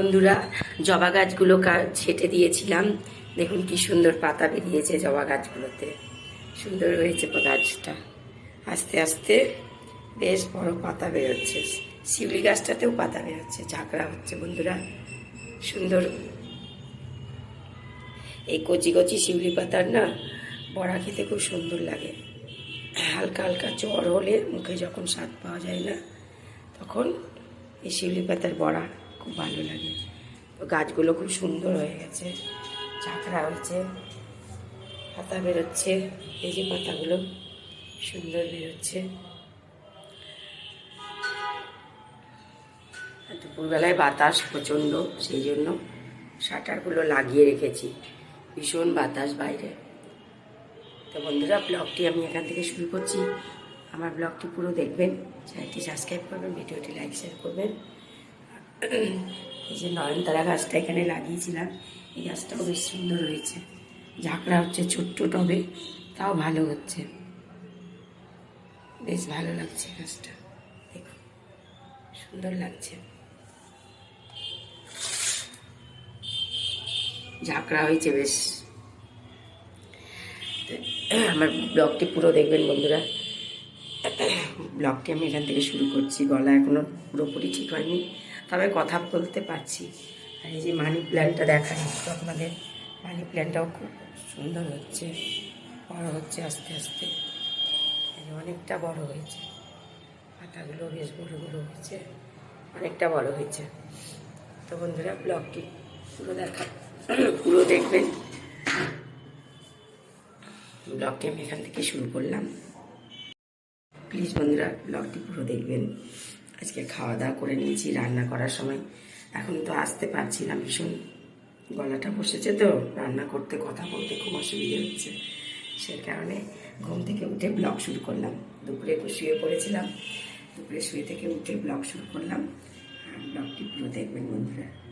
বন্ধুরা, জবা গাছগুলো ছেটে দিয়েছিলাম। দেখুন কি সুন্দর পাতা বেরিয়েছে জবা গাছগুলোতে। সুন্দর হয়েছে গাছটা। আস্তে আস্তে বেশ বড় পাতা বেরোচ্ছে। শিউলি গাছটাতেও পাতা বেরোচ্ছে, ঝাঁকড়া হচ্ছে বন্ধুরা। সুন্দর। এই কচি কচি শিউলি পাতার না, বড়া খেতে খুব সুন্দর লাগে। হালকা হালকা জ্বর হলে মুখে যখন স্বাদ পাওয়া যায় না, তখন এই শিউলি পাতার বড়া খুব ভালো লাগে। গাছগুলো খুব সুন্দর হয়ে গেছে। চাকরা হয়েছে। পাতা বেরোচ্ছে। এই যে পাতাগুলো সুন্দর বেরোচ্ছে। দুপুরবেলায় বাতাস প্রচণ্ড, সেই জন্য শাটারগুলো লাগিয়ে রেখেছি। ভীষণ বাতাস বাইরে। তো বন্ধুরা, ব্লগটি আমি এখান থেকে শুরু করছি। আমার ব্লগটি পুরো দেখবেন। চ্যানেলটি সাবস্ক্রাইব করবেন, ভিডিওটি লাইক, শেয়ার করবেন। এই যে নয়নতারা গাছটা এখানে লাগিয়েছিলাম। এই গাছটাও বেশ সুন্দর হয়েছে। ঝাঁকড়া হচ্ছে, ছোট্ট টবে, তাও ভালো হচ্ছে। বেশ ভালো লাগছে গাছটা। সুন্দর লাগছে। ঝাঁকড়া হয়েছে বেশ। আমার ব্লগটি পুরো দেখবেন বন্ধুরা। ব্লগটি আমি এখান থেকে শুরু করছি। গলা এখনও পুরোপুরি ঠিক হয়নি। তবে কথা বলতে পারছি। আর এই যে মানি প্ল্যান্টটা দেখা একটু আপনাদের। মানি প্ল্যান্টটাও খুব সুন্দর হচ্ছে। বড় হচ্ছে আস্তে আস্তে। অনেকটা বড় হয়েছে। পাতাগুলো বেশ বড় বড় হয়েছে। অনেকটা বড় হয়েছে। তো বন্ধুরা ব্লগটি পুরো দেখা পুরো দেখবেন। ব্লগটি আমি এখান থেকে শুরু করলাম। প্লিজ বন্ধুরা ব্লগটি পুরো দেখবেন। আজকে খাওয়া দাওয়া করে নিয়েছি, রান্না করার সময়। এখন তো আসতে পারছি না ভীষণ। গলাটা বসেছে তো, রান্না করতে, কথা বলতে খুব অসুবিধে হচ্ছে। সে কারণে ঘুম থেকে উঠে ব্লগ শুরু করলাম। দুপুরে শুয়ে পড়েছিলাম। দুপুরে শুয়ে থেকে উঠে ব্লগ শুরু করলাম। ব্লগটি পুরো দেখবেন বন্ধুরা।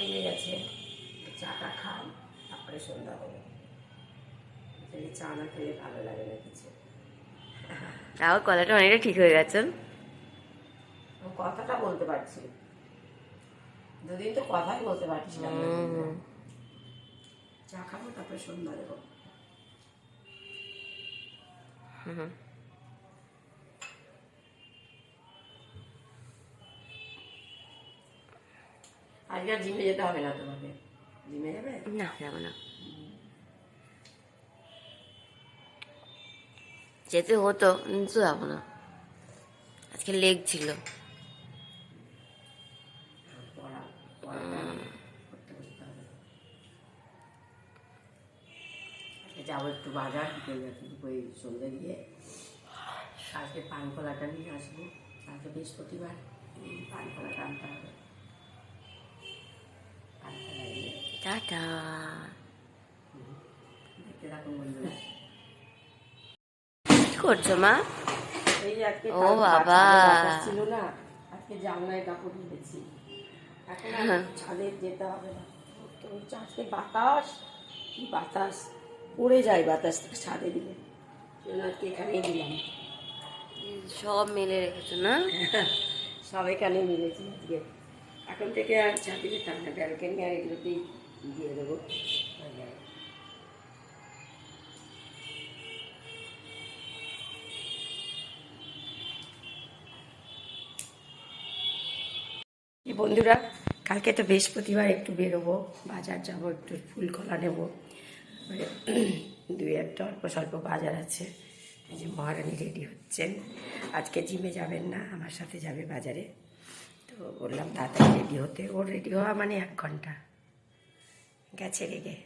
লেগে গেছে। চাটা খাই তারপরে সন্ধ্যা হবে। চা না খেলে ভালো লাগে না কিছু। তাও গলাটা অনেকটা ঠিক হয়ে গেছে। কথাটা বলতে পারছি। দুদিন তো কথাই বলতে পারছিলাম না। চা খাব তারপরে সন্ধ্যা দেবো। হুম। আজকে আর জিমে যেতে হবে না তোমাকে। জিমে যাবে? না। যাব না। যেতে হতো কিন্তু যাব না। আজকে লেগ ছিল। যাব একটু বাজার দুপুরে সন্ধ্যে গিয়ে। আজকে পানকলাটা নিয়ে আসব। আজকে বৃহস্পতিবার উম, পানকলাটা আনতে হবে। টাটা কি করছ মা? ও বাবা। ছিল না আজকে জানলায় কাপড় দিয়েছি। এখন হ্যাঁ। ছাদে যেতে হবে না। তো আজকে বাতাস কি বাতাস? পড়ে যায় বাতাস ছাদে দিলে। আজকে এখানেই দিলাম। সব মেলে রেখেছো না? সব এখানে মিলেছি আজকে। এখন থেকে আর ছাদে যেতাম না ব্যালকানি আর এগুলোতেই বন্ধুরা, কালকে তো বৃহস্পতিবার একটু বেরোবো, বাজার যাব, একটু ফুল কলা নেব। দুই একটা অল্প স্বল্প বাজার আছে। এই যে মহারানী রেডি হচ্ছেন। আজকে জিমে যাবেন না, আমার সাথে যাবে বাজারে। তো বললাম, তাড়াতাড়ি রেডি হতে। ওর রেডি হওয়া মানে এক ঘণ্টা। গেছে রেগে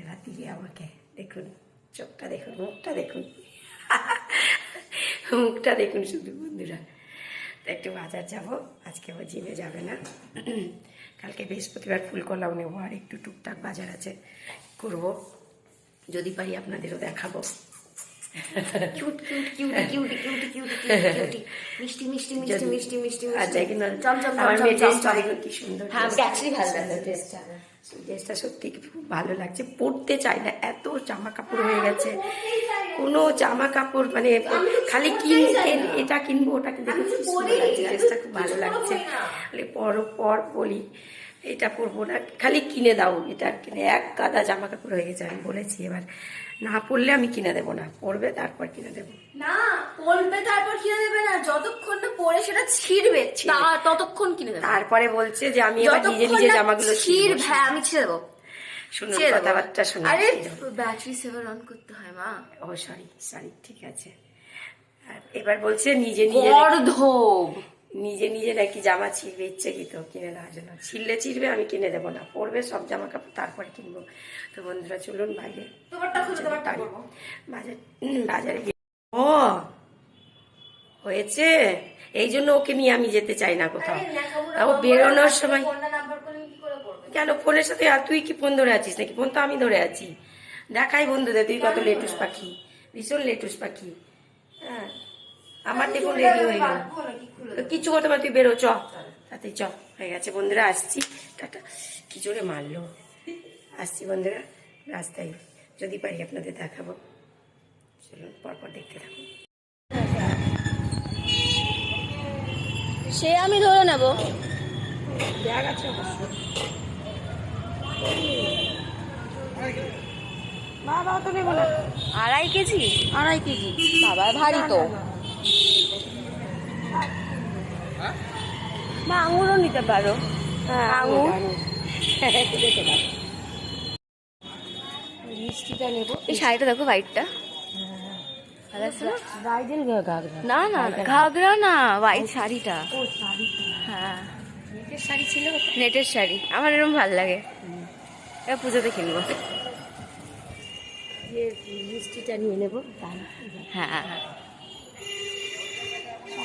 এবার দিবে আমাকে দেখুন চোখটা দেখুন মুখটা দেখুন। মুখটা দেখুন শুধু বন্ধুরা। তো একটু বাজার যাব আজকে ও জিমে যাবে না। কালকে বৃহস্পতিবার ফুলকলাও নেব আর একটু টুকটাক বাজার আছে করব। যদি পারি আপনাদেরও দেখাবো। মিষ্টি মিষ্টি মিষ্টি মিষ্টি মিষ্টি আচ্ছা চম আমার মেয়ে ড্রেসটা দেখুন কি সুন্দর হ্যাঁ ভালো লাগল ড্রেসটা ড্রেসটা সত্যি খুব ভালো লাগছে। পরতে চাই না, এত জামা কাপড় হয়ে গেছে। কোনো জামা কাপড় মানে খালি কিন কিন- এটা কিনবো, ওটা কিনবো ড্রেসটা খুব ভালো লাগছে। পর পর বলি এটা পরবো না খালি কিনে দাও এটা কিনে এক গাদা জামা কাপড় হয়ে গেছে আমি বলেছি এবার। না পরলে আমি কিনে দেবো না পরবে তারপর কিনে দেবো। না পড়বে তারপর কিনে দেবে না যতক্ষণ না পরে সেটা ছিঁড়বে ততক্ষণ কিনে দেবে। তারপরে বলছে যে আমি এবার নিজে নিজে জামাগুলো ছিঁড়বে হ্যাঁ আমি ছেড়ে দেবো। শুনুন ছেড়ে কথাবার্তা শুনুন আরে ব্যাটারি সেভার অন করতে হয় মা। ও সরি সরি ঠিক আছে। আর এবার বলছে নিজে নিজে গর্ধব। নিজে নিজে নাকি জামা ছিঁড়বে ইচ্ছে কি তো কিনে দেওয়ার জন্য। ছিঁড়লে ছিঁড়বে আমি কিনে দেবো না। পরবে সব জামা কাপড় তারপরে কিনবো। তো বন্ধুরা চলুন বাইরে বাজার বাজারে গিয়ে ও হয়েছে? এই জন্য ওকে নিয়ে আমি যেতে চাই না কোথাও। ও বেরোনোর সময় কেন ফোনের সাথে আর তুই কি ফোন ধরে আছিস নাকি? ফোন তো আমি ধরে আছি। দেখাই বন্ধুদের তুই কত লেটুস পাখি। ভীষণ লেটুস পাখি। আমার দেখুন রেডি হয়ে গেল। কিছু করতে পার তুই বেরো চ। তাতে চ। হয়ে গেছে বন্ধুরা আসছি। টাটা। কি জোরে মারলো। আসছি বন্ধুরা রাস্তায়। যদি পারি আপনাদের দেখাবো। চলুন পরপর দেখতে থাকুন। সে আমি ধরে নেব। ব্যাগ আছে বাবা তো নেব না আড়াই কেজি? আড়াই কেজি। বাবা ভারী তো। মা আঙুরও নিতে পারো। হ্যাঁ আঙুর? মিষ্টিটা নেব। এই শাড়িটা দেখো হোয়াইটটা না? না না না, ঘাগরা না হোয়াইট শাড়িটা। শাড়ি হ্যাঁ। শাড়ি ছিল? নেটের শাড়ি। আমার এরকম ভালো লাগে। এবার পুজোতে কিনবো। মিষ্টিটা নিয়ে নেব। হ্যাঁ।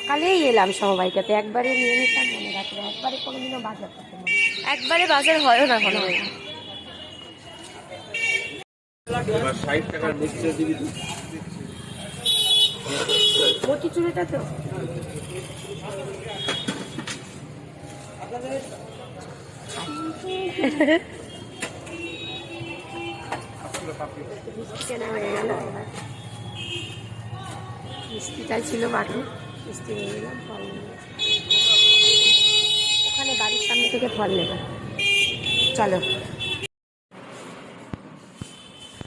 সকালেই এলাম সমবাইটাতে একবারে নিয়ে নিতাম মনে রাখলে একবারে কোনোদিনও বাজার করতে একবারে বাজার হয়ও না কোনো। মোটি চুড়িটা তো মিষ্টি কেনা হয়ে গেল এবার মিষ্টিটাই ছিল বাকি মিষ্টি নিয়ে নিলাম ফল ওখানে বাড়ির সামনে থেকে ফল নেব। চলো।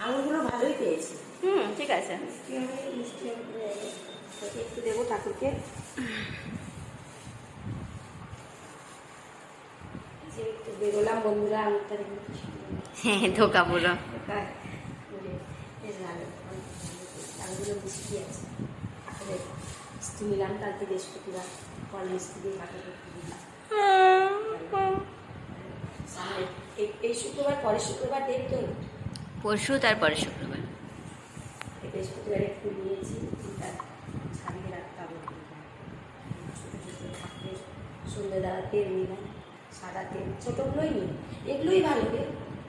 আঙুরগুলো ভালোই পেয়েছি। হুম ঠিক আছে। মিষ্টি একটু দেবো ঠাকুরকে। একটু বেরোলাম বন্ধুরা আঙুরটা হ্যাঁ ধোকা পুরো। আঙুরগুলো মিষ্টি আছে। ঠাকুরের মিষ্টি নিলাম কালকে বৃহস্পতিবার ফল মিষ্টি দিয়ে ঠাকুর করতে দিলাম সামনে এই- শুক্রবার পরের শুক্রবার দেখতো পরশু তারপরে শুক্রবার। এই বৃহস্পতিবারে ফুল নিয়েছি ছাড়িয়ে রাখতে হবে ছোটো সন্ধ্যেবেলা তেল নিলাম সাদা তেল ছোটোগুলোই নিই। এগুলোই ভালো রে।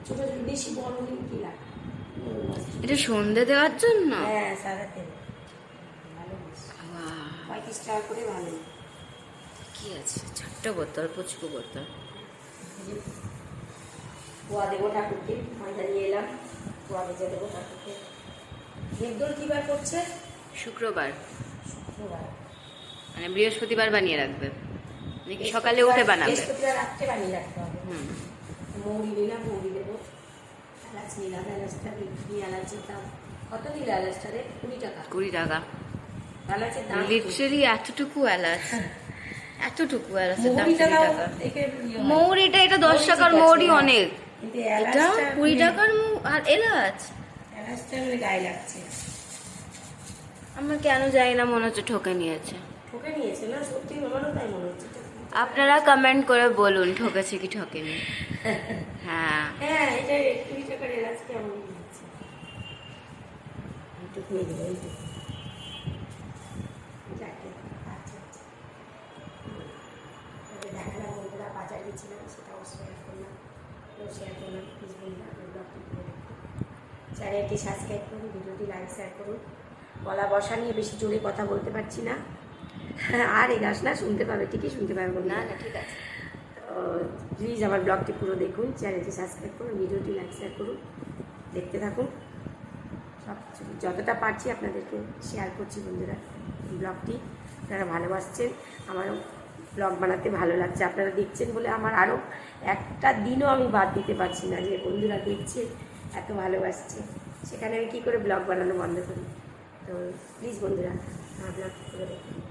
ছোটো বেশি বড় নিই কি লাগ এটা সন্ধে দেওয়ার জন্য? হ্যাঁ সাদা তেল। বাহ, পঁয়ত্রিশ করে ভালো কি আছে? ছোট্ট বোতল পুচকু বোতল। পোয়া দেবো ঠাকুরকে ময়দা নিয়ে এলাম। পোয়া ভেজে দেবো ঠাকুরকে। মেঘদোল কী বার করছে? শুক্রবার। শুক্রবার। মানে বৃহস্পতিবার বানিয়ে রাখবে। নাকি সকালে উঠে বানাবে? বৃহস্পতিবার রাত্রে বানিয়ে রাখতে হবে। হুম। মৌরি নিলাম মৌরি দেবো। এলাচ নিলাম এলাচটা বিক্রি এলাচের দাম কত দিল এলাচটা রে? কুড়ি টাকা। কুড়ি টাকা। লিটারি এতটুকু এলাচ। এতটুকু এলাচের দাম টাকা। দেখে ইয়ে এটা দশ টাকার মৌরি হ্যাঁ। অনেক এটা কুড়ি টাকার মৌ- আর এলাচ? মানে গায়ে লাগছে। আমার কেন যাই না মনে হচ্ছে ঠকে নিয়েছে। ঠকে নিয়েছে না সত্যি আমারও তাই মনে হচ্ছে। আপনারা কমেন্ট করে বলুন ঠকেছে কি ঠকেনি। হ্যাঁ। হ্যাঁ এটা কুড়ি টাকার এলাচ কেমন লাগছে এইটুকু নিয়ে দেবো এইটুকু যাকে আচ্ছা আচ্ছা তবে দেখালাম বন্ধুরা বাজার গেছিলাম সেটাও শেয়ার করলাম শেয়ার করলাম প্লিজ বন্ধুরা আপনার ব্লগটি করে দেখুন চ্যানেলটি সাবস্ক্রাইব করুন ভিডিওটি লাইক শেয়ার করুন। গলা বসা নিয়ে বেশি জোরে কথা বলতে পারছি না। আর এই গাছ না শুনতে পাবে ঠিকই শুনতে পাবে না না ঠিক আছে। প্লিজ আমার ব্লগটি পুরো দেখুন চ্যানেলটি সাবস্ক্রাইব করুন ভিডিওটি লাইক শেয়ার করুন। দেখতে থাকুন। সব কিছু যতটা পারছি আপনাদেরকে শেয়ার করছি বন্ধুরা ব্লগটি। আপনারা ভালোবাসছেন আমারও ব্লগ বানাতে ভালো লাগছে। আপনারা দেখছেন বলে আমার আরও একটা দিনও আমি বাদ দিতে পারছি না যে বন্ধুরা দেখছে এত ভালোবাসছে। সেখানে আমি কী করে ব্লগ বানানো বন্ধ করি? তো প্লিজ বন্ধুরা, আমার ব্লগ করে দেখুন